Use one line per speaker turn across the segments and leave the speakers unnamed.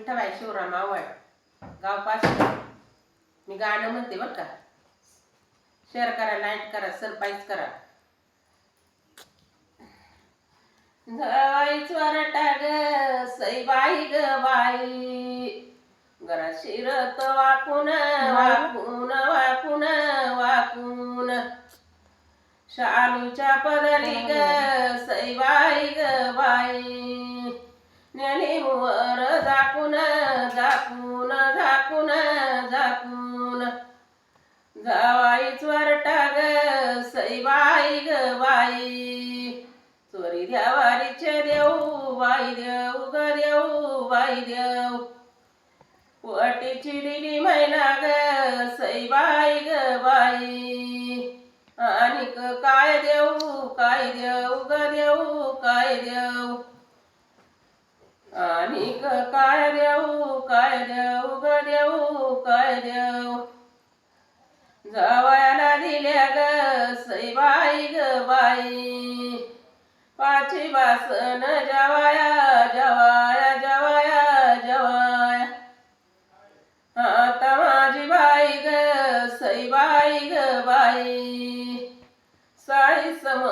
विठाबाई शिवराम आवड गाव पाच मी गाणं म्हणते बरं का. शेअर करा लाइट करा सरप्राईज करा. जाई वरटा ग सईबाई ग बाई. घरा शिरत वाकून वाकून वाकून वाकून. शालूच्या पदरी ग सईबाई जावाईच वरटा ग सईबाई ग बाई. चोरी द्यावारीचे देऊ बाई देऊ ग देऊ बाई देऊ. वटीची दिली महिना ग सईबाई ग बाई. आणि काय देऊ काय देऊ ग देऊ काय देऊ. आणि काय देऊ काय देऊ ग देऊ काय देऊ. जावयाला दिल्या ग सईबाई ग बाई. पाची बासन जवाया जवाया जवाया जवाया. आता माझी बाई ग सईबाई ग बाई. साई सम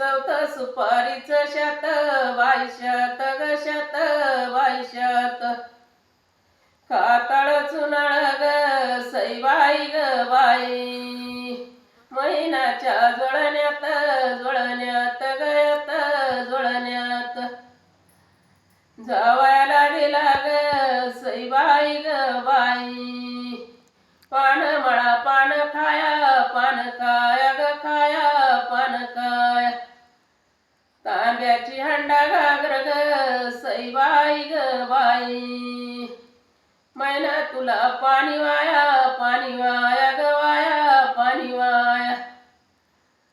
चौथ सुपारीच शत बाई शत ग शत बाई कातळ चुनाळ ग सईबाई ग बाई. महिनाच्या जोडण्यात जोडण्यात गयात जोडण्यात जावायला दिला ग सईबाई ग बाई. पान मळा पान खाया पान खा हंडा घागर ग ग बाई. मैना तुला पाणी वाया पाणी वाया ग वाया पाणी वाया.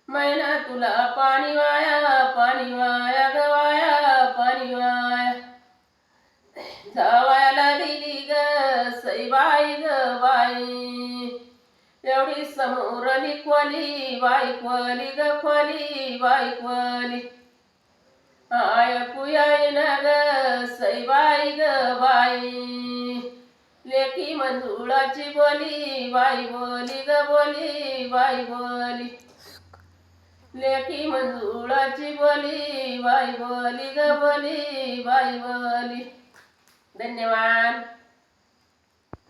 मैना तुला पाणी वाया पाणी वाया ग वाया पाणी वाया. जावायला दिली ग सईबाई ग बाई. एवढी समोर निकवली बाई खोली ग खोली बाईकवली खोली आय ग ग बाई लेकी मंजुळाची बोली बाई बोली ग बोली बाई बोली लेकी मंजुळाची बोली बाई बोली ग बोली बाई बोली धन्यवाद